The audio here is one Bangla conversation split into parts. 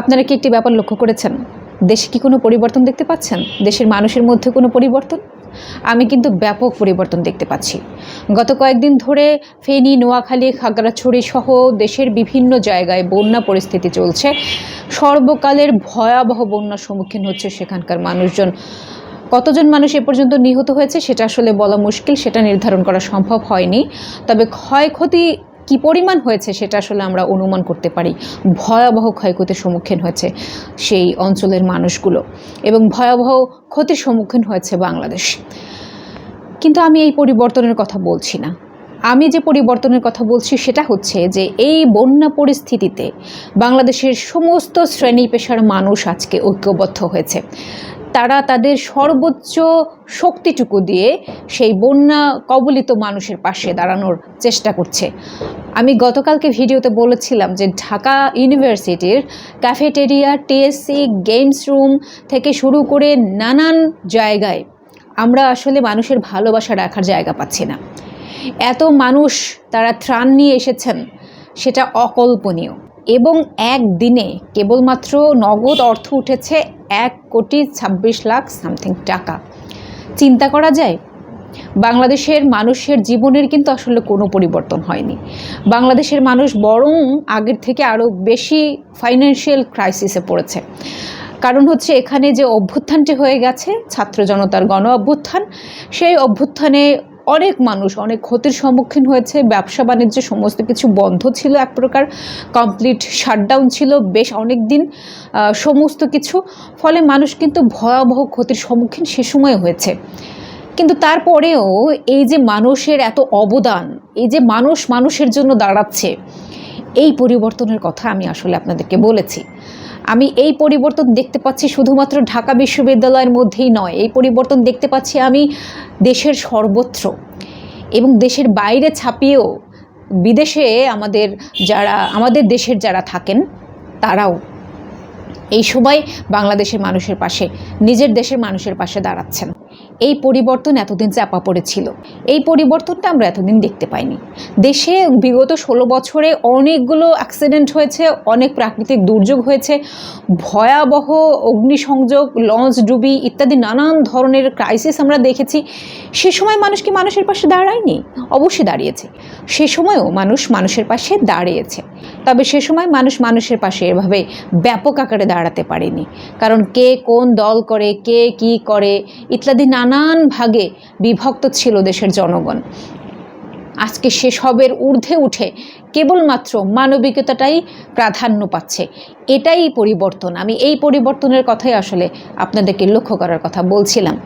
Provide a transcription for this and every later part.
আপনারা কি একটি ব্যাপার লক্ষ্য করেছেন? দেশে কি কোনো পরিবর্তন দেখতে পাচ্ছেন? দেশের মানুষের মধ্যে কোনো পরিবর্তন? আমি কিন্তু ব্যাপক পরিবর্তন দেখতে পাচ্ছি। গত কয়েকদিন ধরে ফেনী, নোয়াখালী, খাগড়াছড়ি সহ দেশের বিভিন্ন জায়গায় বন্যা পরিস্থিতি চলছে। সর্বকালের ভয়াবহ বন্যার সম্মুখীন হচ্ছে সেখানকার মানুষজন। কতজন মানুষ এ পর্যন্ত নিহত হয়েছে সেটা আসলে বলা মুশকিল, সেটা নির্ধারণ করা সম্ভব হয়নি। তবে ক্ষয়ক্ষতি কি পরিমাণ হয়েছে সেটা আসলে আমরা অনুমান করতে পারি। ভয়াবহ ক্ষয়ক্ষতির সম্মুখীন হয়েছে সেই অঞ্চলের মানুষগুলো এবং ভয়াবহ ক্ষতির সম্মুখীন হয়েছে বাংলাদেশ। কিন্তু আমি এই পরিবর্তনের কথা বলছি না। আমি যে পরিবর্তনের কথা বলছি সেটা হচ্ছে যে এই বন্যা পরিস্থিতিতে বাংলাদেশের সমস্ত শ্রেণি পেশার মানুষ আজকে ঐক্যবদ্ধ হয়েছে। তারা তাদের সর্বোচ্চ শক্তিটুকু দিয়ে সেই বন্যা কবলিত মানুষের পাশে দাঁড়ানোর চেষ্টা করছে। আমি গতকালকে ভিডিওতে বলেছিলাম যে ঢাকা ইউনিভার্সিটির ক্যাফেটেরিয়া, টিএসসি, গেমস রুম থেকে শুরু করে নানান জায়গায় আমরা আসলে মানুষের ভালোবাসা রাখার জায়গা পাচ্ছি না। এত মানুষ তারা ত্রাণ নিয়ে এসেছেন, সেটা অকল্পনীয়। এবং একদিনে কেবলমাত্র নগদ অর্থ উঠেছে এক কোটি ছাব্বিশ লাখ সামথিং টাকা। চিন্তা করা যায়, বাংলাদেশের মানুষের জীবনের কিন্তু আসলে কোনো পরিবর্তন হয়নি। বাংলাদেশের মানুষ বরং আগের থেকে আরও বেশি ফাইন্যান্সিয়াল ক্রাইসিসে পড়েছে। কারণ হচ্ছে এখানে যে অভ্যুত্থানটি হয়ে গেছে, ছাত্র জনতার গণ অভ্যুত্থান সেই অভ্যুত্থানে অনেক মানুষ অনেক ক্ষতির সম্মুখীন হয়েছে। ব্যবসা বাণিজ্য সমস্ত কিছু বন্ধ ছিল এক প্রকার। কমপ্লিট শাটডাউন ছিল বেশ অনেক দিন সমস্ত কিছু। ফলে মানুষ কিন্তু ভয়াবহ ক্ষতির সম্মুখীন সে সময় হয়েছে। কিন্তু তারপরেও এই যে মানুষের এত অবদান, এই যে মানুষ মানুষের জন্য দাঁড়াচ্ছে এই পরিবর্তনের কথা আমি আসলে আপনাদেরকে বলেছি। আমি এই পরিবর্তন দেখতে পাচ্ছি শুধুমাত্র ঢাকা বিশ্ববিদ্যালয়ের মধ্যেই নয়, এই পরিবর্তন দেখতে পাচ্ছি আমি দেশের সর্বত্র এবং দেশের বাইরে ছাপিয়েও বিদেশে আমাদের যারা, আমাদের দেশের যারা থাকেন, তারাও এই সময় বাংলাদেশের মানুষের পাশে, নিজের দেশের মানুষের পাশে দাঁড়াচ্ছেন। এই পরিবর্তন এতদিন চাপা পড়েছিল। এই পরিবর্তনটা আমরা এতদিন দেখতে পাইনি। দেশে বিগত ষোলো বছরে অনেকগুলো অ্যাক্সিডেন্ট হয়েছে, অনেক প্রাকৃতিক দুর্যোগ হয়েছে, ভয়াবহ অগ্নিসংযোগ, লঞ্চ ডুবি ইত্যাদি নানান ধরনের ক্রাইসিস আমরা দেখেছি। সে সময় মানুষ কি মানুষের পাশে দাঁড়ায়নি? অবশ্যই দাঁড়িয়েছে। সে সময়ও মানুষ মানুষের পাশে দাঁড়িয়েছে। তবে সে সময় মানুষ মানুষের পাশে এভাবে ব্যাপক আকারে দাঁড়াতে পারেনি। কারণ কে কোন দল করে, কে কি করে, ইত্যাদি নানান ভাগে বিভক্ত ছিল দেশের জনগণ। আজকে সেসবের ঊর্ধ্বে উঠে কেবলমাত্র মানবিকতাটাই প্রাধান্য পাচ্ছে। এটাই পরিবর্তন। আমি এই পরিবর্তনের কথাই আসলে আপনাদেরকে লক্ষ্য করার কথা বলছিলাম।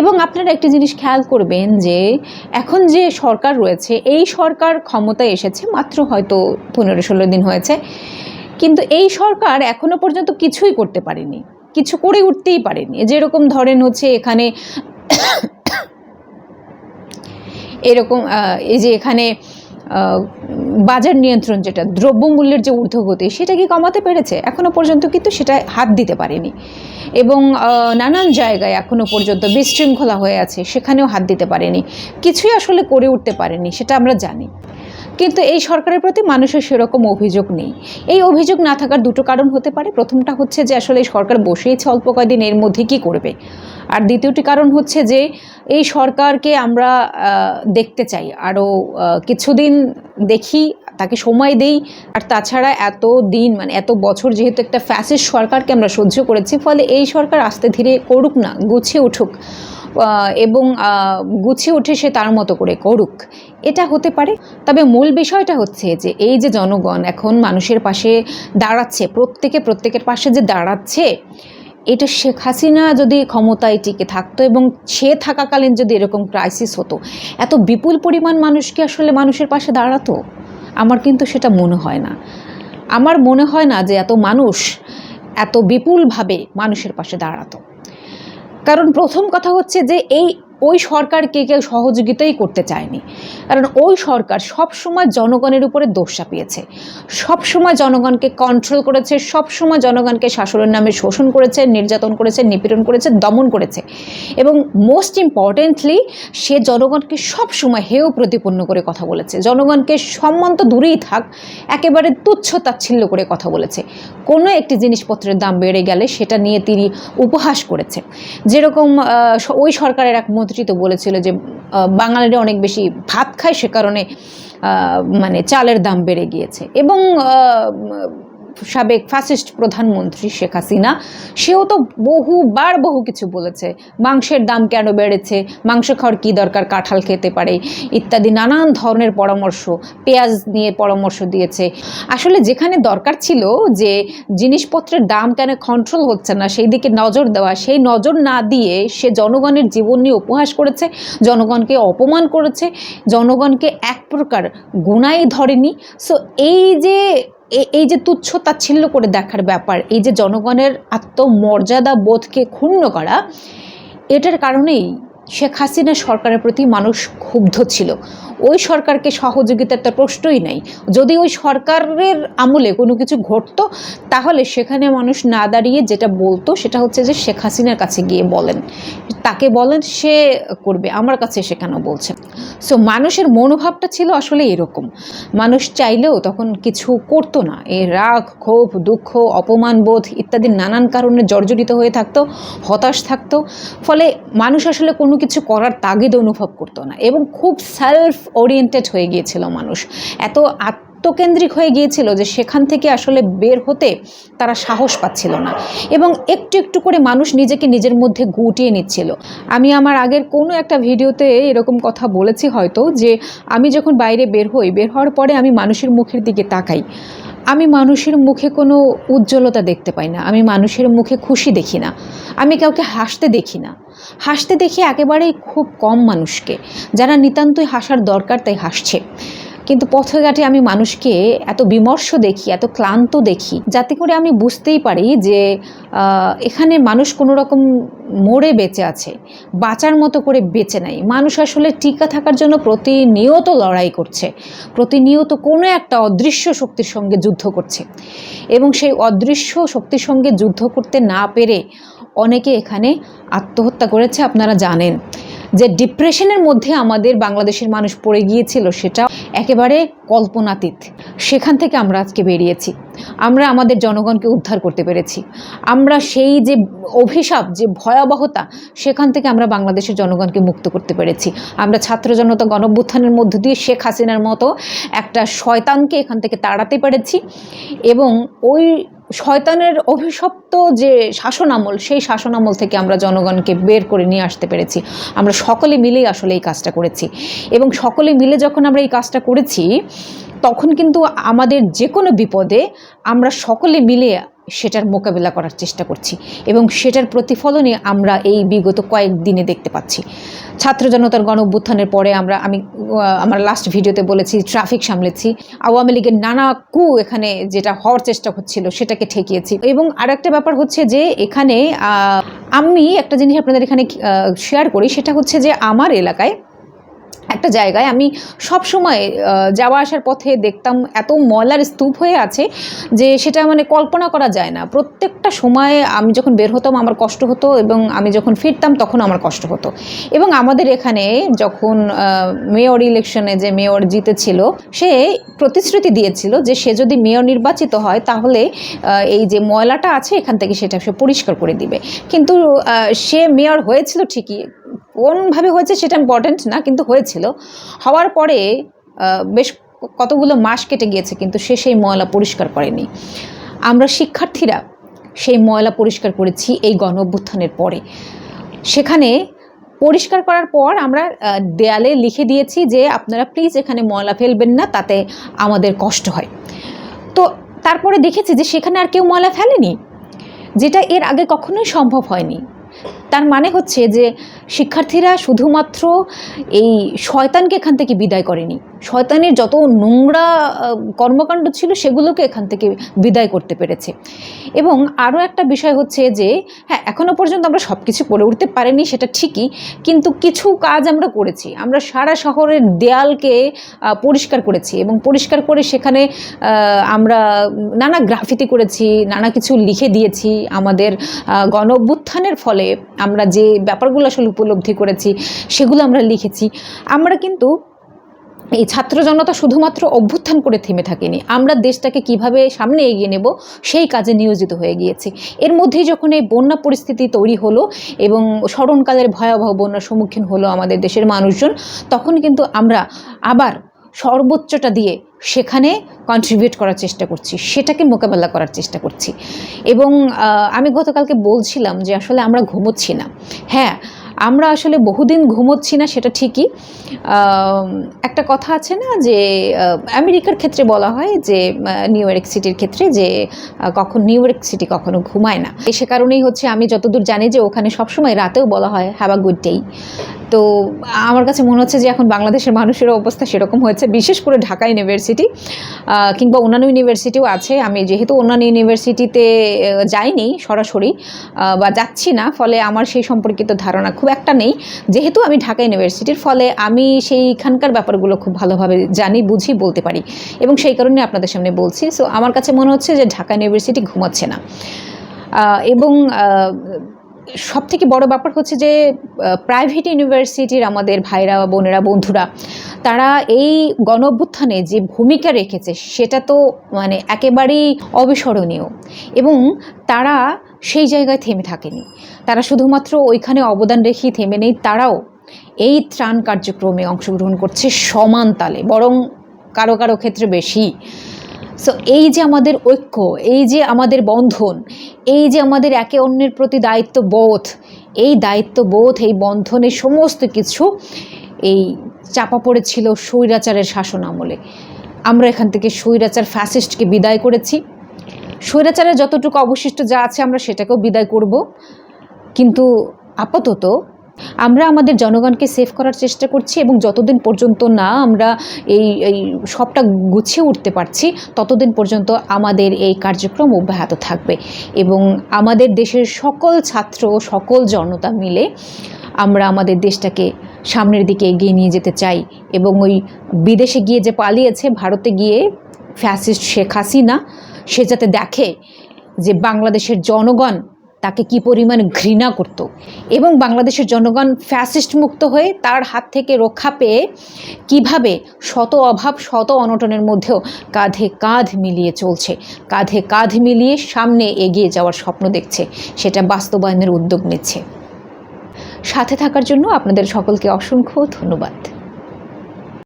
এবং আপনারা একটি জিনিস খেয়াল করবেন যে, এখন যে সরকার রয়েছে, এই সরকার ক্ষমতায় এসেছে মাত্র হয়তো পনেরো ষোলো দিন হয়েছে। কিন্তু এই সরকার এখনও পর্যন্ত কিছুই করতে পারেনি। কিছু করে উঠতেই পারেনি। যেরকম ধরেন হচ্ছে এখানে এরকম এই যে এখানে বাজার নিয়ন্ত্রণ যেটা, দ্রব্যমূল্যের যে ঊর্ধ্বগতি, সেটা কি কমাতে পেরেছে? এখনও পর্যন্ত কিন্তু সেটা হাত দিতে পারেনি। এবং নানান জায়গায় এখনও পর্যন্ত বিশৃঙ্খলা হয়ে আছে, সেখানেও হাত দিতে পারেনি। কিছুই আসলে করে উঠতে পারেনি, সেটা আমরা জানি। কিন্তু এই সরকারের প্রতি মানুষের সেরকম অভিযোগ নেই। এই অভিযোগ না থাকার দুটো কারণ হতে পারে। প্রথমটা হচ্ছে যে আসলে সরকার বসেইছে অল্প কয়দিন, এর মধ্যে কি করবে? আর দ্বিতীয়টি কারণ হচ্ছে যে এই সরকারকে আমরা দেখতে চাই। আরও কিছুদিন দেখি, তাকে সময় দেই। আর তাছাড়া এত দিন মানে এত বছর যেহেতু একটা ফ্যাসিস্ট সরকারকে আমরা সহ্য করেছি, ফলে এই সরকার আস্তে ধীরে করুক না, গুছিয়ে উঠুক। এবং গুছিয়ে উঠে সে তার মতো করে করুক। এটা হতে পারে। তবে মূল বিষয়টা হচ্ছে যে এই যে জনগণ এখন মানুষের পাশে দাঁড়াচ্ছে, প্রত্যেকে প্রত্যেকের পাশে যে দাঁড়াচ্ছে, এটা শেখ হাসিনা যদি ক্ষমতায় টিকে থাকতো এবং সে থাকাকালীন যদি এরকম ক্রাইসিস হতো, এত বিপুল পরিমাণ মানুষকে আসলে মানুষের পাশে দাঁড়াতো? আমার কিন্তু সেটা মনে হয় না। আমার মনে হয় না যে এত মানুষ এত বিপুলভাবে মানুষের পাশে দাঁড়াতো। কারণ প্রথম কথা হচ্ছে যে এই, ওই সরকারকে কেউ সহযোগিতাই করতে চায়নি। কারণ ওই সরকার সব সময় জনগণের উপরে দোষ চাপিয়েছে। সব সময় জনগণকে কন্ট্রোল করেছে সব সময় জনগণকে শাসনের নামে শোষণ করেছে, নির্যাতন করেছে, নিপীড়ন করেছে, দমন করেছে। এবং মোস্ট ইম্পর্টেন্টলি সে জনগণকে সব সময় হেয় প্রতিপন্ন করে কথা বলেছে। জনগণকে সম্মান তো দূরেই থাক, একেবারে তুচ্ছ তাচ্ছিল্য করে কথা বলেছে। কোনো একটি জিনিসপত্রের দাম বেড়ে গেলে সেটা নিয়ে তিনি উপহাস করেছে। যেরকম ওই সরকারের এক মন্ত্রী তো বলেছিল যে বাঙালিরা অনেক বেশি ভাত খায় সে কারণে মানে চালের দাম বেড়ে গিয়েছে। এবং সাবেক ফ্যাসিস্ট প্রধানমন্ত্রী শেখ হাসিনা, সেও তো বহুবার বহু কিছু বলেছে। মাংসের দাম কেন বেড়েছে? মাংস খাওয়ার কী দরকার? কাঁঠাল খেতে পারে। ইত্যাদি নানান ধরনের পরামর্শ, পেঁয়াজ নিয়ে পরামর্শ দিয়েছে। আসলে যেখানে দরকার ছিল যে জিনিসপত্রের দাম কেন কন্ট্রোল হচ্ছে না সেই দিকে নজর দেওয়া, সেই নজর না দিয়ে সে জনগণের জীবন নিয়ে উপহাস করেছে, জনগণকে অপমান করেছে, জনগণকে এক প্রকার গুণাই ধরেনি। সো এই যে এই যে তুচ্ছ তাচ্ছিল্য করে দেখার ব্যাপার, এই যে জনগণের আত্মমর্যাদা বোধকে ক্ষুণ্ণ করা, এটার কারণেই শেখ হাসিনা সরকারের প্রতি মানুষ ক্ষুব্ধ ছিল। ওই সরকারকে সহযোগিতার তো প্রশ্নই নেই। যদি ওই সরকারের আমলে কোনো কিছু ঘটতো, তাহলে সেখানে মানুষ না দাঁড়িয়ে যেটা বলতো, সেটা হচ্ছে যে শেখ হাসিনার কাছে গিয়ে বলেন। তাকে বলেন, সে করবে, আমার কাছে সে কেন বলছে? সো মানুষের মনোভাবটা ছিল আসলে এরকম। মানুষ চাইলেও তখন কিছু করতো না। এই রাগ, ক্ষোভ, দুঃখ, অপমান, বোধ ইত্যাদি নানান কারণে জর্জরিত হয়ে থাকতো, হতাশ থাকতো। ফলে মানুষ আসলে কোনো কিছু করার তাগিদ অনুভব করতো না এবং খুব সেলফ ওরিয়েন্টেড হয়ে গিয়েছিল মানুষ। এত আত্মকেন্দ্রিক হয়ে গিয়েছিল যে সেখান থেকে আসলে বের হতে তারা সাহস পাচ্ছিল না এবং একটু একটু করে মানুষ নিজেকে নিজের মধ্যে গুটিয়ে নিচ্ছিল। আমি আমার আগের কোনো একটা ভিডিওতে এরকম কথা বলেছি হয়তো যে আমি যখন বাইরে বের হই, বের হওয়ার পরে আমি মানুষের মুখের দিকে তাকাই। আমি মানুষের মুখে কোনো উজ্জ্বলতা দেখতে পাই না। আমি মানুষের মুখে খুশি দেখি না। আমি কাউকে হাসতে দেখি না। হাসতে দেখি একেবারেই খুব কম মানুষকে, যারা নিতান্তই হাসার দরকার তাই হাসছে। কিন্তু পথে ঘাটে আমি মানুষকে এত বিমর্ষ দেখি, এত ক্লান্ত দেখি, যাতে করে আমি বুঝতেই পারি যে এখানে মানুষ কোনো রকম মরে বেঁচে আছে, বাঁচার মতো করে বেঁচে নাই। মানুষ আসলে টিকা থাকার জন্য প্রতিনিয়ত লড়াই করছে, প্রতিনিয়ত কোনো একটা অদৃশ্য শক্তির সঙ্গে যুদ্ধ করছে। এবং সেই অদৃশ্য শক্তির সঙ্গে যুদ্ধ করতে না পেরে অনেকে এখানে আত্মহত্যা করেছে, আপনারা জানেন। যে ডিপ্রেশনের মধ্যে আমাদের বাংলাদেশের মানুষ পড়ে গিয়েছিল, সেটা একেবারে কল্পনাতীত। সেখান থেকে আমরা আজকে বেরিয়েছি। আমরা আমাদের জনগণকে উদ্ধার করতে পেরেছি। আমরা সেই যে অভিশাপ, যে ভয়াবহতা, সেখান থেকে আমরা বাংলাদেশের জনগণকে মুক্ত করতে পেরেছি। আমরা ছাত্র জনতা গণভ্যুত্থানের মধ্য দিয়ে শেখ হাসিনার মতো একটা শয়তানকে এখান থেকে তাড়াতে পেরেছি এবং ওই শয়তানের অভিশপ্ত যে শাসন আমল সেই শাসন আমল থেকে আমরা জনগণকে বের করে নিয়ে আসতে পেরেছি। আমরা সকলে মিলেই আসলে এই কাজটা করেছি এবং সকলে মিলে যখন আমরা এই কাজটা করেছি তখন কিন্তু আমাদের যে কোনো বিপদে আমরা সকলে মিলে সেটার মোকাবিলা করার চেষ্টা করছি এবং সেটার প্রতিফলনে আমরা এই বিগত কয়েক দিনে দেখতে পাচ্ছি। ছাত্র জনতার গণ অভ্যুত্থানের পরে আমরা, আমি আমার লাস্ট ভিডিওতে বলেছি ট্রাফিক সামলেছি, আওয়ামী লীগের নানা কু এখানে যেটা হওয়ার চেষ্টা হচ্ছিল সেটাকে ঠেকিয়েছি এবং আরেকটা ব্যাপার হচ্ছে যে এখানে আমি একটা জিনিস আপনাদের এখানে শেয়ার করি, সেটা হচ্ছে যে আমার এলাকায় একটা জায়গায় আমি সব সময় যাওয়া আসার পথে দেখতাম এত ময়লার স্তূপ হয়ে আছে যে সেটা মানে কল্পনা করা যায় না। প্রত্যেকটা সময়ে আমি যখন বের হতাম আমার কষ্ট হতো এবং আমি যখন ফিরতাম তখন আমার কষ্ট হতো। এবং আমাদের এখানে যখন মেয়র ইলেকশনে যে মেয়র জিতেছিল, সে প্রতিশ্রুতি দিয়েছিল যে সে যদি মেয়র নির্বাচিত হয় তাহলে এই যে ময়লাটা আছে এখান থেকে সেটা সে পরিষ্কার করে দিবে। কিন্তু সে মেয়র হয়েছিল ঠিকই কোনভাবে হয়েছে সেটা ইম্পর্ট্যান্ট না, কিন্তু হয়েছিল। হওয়ার পরে বেশ কতগুলো মাস কেটে গিয়েছে, কিন্তু সে সেই ময়লা পরিষ্কার করেনি। আমরা শিক্ষার্থীরা সেই ময়লা পরিষ্কার করেছি এই গণ অভ্যুত্থানের পরে। সেখানে পরিষ্কার করার পর আমরা দেয়ালে লিখে দিয়েছি যে, আপনারা প্লিজ এখানে ময়লা ফেলবেন না, তাতে আমাদের কষ্ট হয়। তো তারপরে দেখেছি যে, সেখানে আর কেউ ময়লা ফেলেনি, যেটা এর আগে কখনোই সম্ভব হয়নি। তার মানে হচ্ছে যে শিক্ষার্থীরা শুধুমাত্র এই শয়তানকে এখান থেকে বিদায় করেনি। শয়তানের যত নোংরা কর্মকাণ্ড ছিল সেগুলোকে এখান থেকে বিদায় করতে পেরেছে। এবং আরও একটা বিষয় হচ্ছে যে হ্যাঁ এখনও পর্যন্ত আমরা সব কিছু করে উঠতে পারিনি, সেটা ঠিকই। কিন্তু কিছু কাজ আমরা করেছি। আমরা সারা শহরের দেয়ালকে পরিষ্কার করেছি এবং পরিষ্কার করে সেখানে আমরা নানা গ্রাফিতি করেছি, নানা কিছু লিখে দিয়েছি আমাদের গণ ফলে। আমরা যে ব্যাপারগুলো আসলে উপলব্ধি করেছি, সেগুলো আমরা লিখেছি। আমরা কিন্তু এই ছাত্র জনতা শুধুমাত্র অভ্যুত্থান করে থেমে থাকেনি। আমরা দেশটাকে কীভাবে সামনে এগিয়ে নেব, সেই কাজে নিয়োজিত হয়ে গিয়েছি। এর মধ্যেই যখন এই বন্যা পরিস্থিতি তৈরি হলো এবং স্মরণকালের ভয়াবহ বন্যার সম্মুখীন হলো আমাদের দেশের মানুষজন, তখন কিন্তু আমরা আবার সর্বোচ্চটা দিয়ে সেখানে কন্ট্রিবিউট করার চেষ্টা করছি, সেটাকে মোকাবেলা করার চেষ্টা করছি। এবং আমি গতকালকে বলছিলাম যে আসলে আমরা ঘুমোচ্ছি না। হ্যাঁ আমরা আসলে বহুদিন ঘুমোচ্ছি না, সেটা ঠিকই। একটা কথা আছে না যে আমেরিকার ক্ষেত্রে বলা হয় যে নিউ ইয়র্ক সিটির ক্ষেত্রে যে কখন, নিউ ইয়র্ক সিটি কখনো ঘুমায় না। সে কারণেই হচ্ছে আমি যতদূর জানি যে, ওখানে সবসময় রাতেও বলা হয় হ্যাভ আ গুড ডেই তো আমার কাছে মনে হচ্ছে যে, এখন বাংলাদেশের মানুষের অবস্থা সেরকম হয়েছে, বিশেষ করে ঢাকা ইউনিভার্সিটি। কিংবা অন্যান্য ইউনিভার্সিটিও আছে। আমি যেহেতু অন্যান্য ইউনিভার্সিটিতে যাইনি সরাসরি বা যাচ্ছি না, ফলে আমার সেই সম্পর্কিত ধারণা খুব একটা নেই। যেহেতু আমি ঢাকা ইউনিভার্সিটির, ফলে আমি সেইখানকার ব্যাপারগুলো খুব ভালোভাবে জানি, বুঝি, বলতে পারি। এবং সেই কারণে আপনাদের সামনে বলছি। সো আমার কাছে মনে হচ্ছে যে ঢাকা ইউনিভার্সিটি ঘুমাচ্ছে না। এবং সব থেকে বড় ব্যাপার হচ্ছে যে প্রাইভেট ইউনিভার্সিটির আমাদের ভাইরা বোনেরা, বন্ধুরা তারা এই গণ অভ্যুত্থানে যে ভূমিকা রেখেছে, সেটা তো মানে একেবারেই অবিস্মরণীয়। এবং তারা সেই জায়গায় থেমে থাকেনি। তারা শুধুমাত্র ওইখানে অবদান রেখেই থেমে নেই, তারাও এই ত্রাণ কার্যক্রমে অংশগ্রহণ করছে সমান তালে, বরং কারও কারও ক্ষেত্রে বেশি। সো এই যে আমাদের ঐক্য, এই যে আমাদের বন্ধন, এই যে আমাদের একে অন্যের প্রতি দায়িত্ববোধ, এই দায়িত্ববোধ, এই বন্ধনের সমস্ত কিছু এই চাপা পড়েছিল স্বৈরাচারের শাসন আমলে। আমরা এখান থেকে স্বৈরাচার ফ্যাসিস্টকে বিদায় করেছি। স্বৈরাচারের যতটুকু অবশিষ্ট যা আছে আমরা সেটাকেও বিদায় করব। কিন্তু আপাতত আমরা আমাদের জনগণকে সেভ করার চেষ্টা করছি এবং যতদিন পর্যন্ত না আমরা এই এই সবটা গুছিয়ে উঠতে পারছি, ততদিন পর্যন্ত আমাদের এই কার্যক্রম অব্যাহত থাকবে। এবং আমাদের দেশের সকল ছাত্র, সকল জনতা মিলে আমরা আমাদের দেশটাকে সামনের দিকে এগিয়ে নিয়ে যেতে চাই এবং ওই বিদেশে গিয়ে যে পালিয়েছে, ভারতে গিয়ে ফ্যাসিস্ট শেখ হাসিনা, সে যাতে দেখে যে বাংলাদেশের জনগণ তাকে কি পরিমাণ ঘৃণা করত এবং বাংলাদেশের জনগণ ফ্যাসিস্ট মুক্ত হয়ে তার হাত থেকে রক্ষা পেয়ে কীভাবে শত অভাব, শত অনটনের মধ্যেও কাঁধে কাঁধ মিলিয়ে চলছে, কাঁধে কাঁধ মিলিয়ে সামনে এগিয়ে যাওয়ার স্বপ্ন দেখছে, সেটা বাস্তবায়নের উদ্যোগ নিচ্ছে। সাথে থাকার জন্য আপনাদের সকলকে অসংখ্য ধন্যবাদ।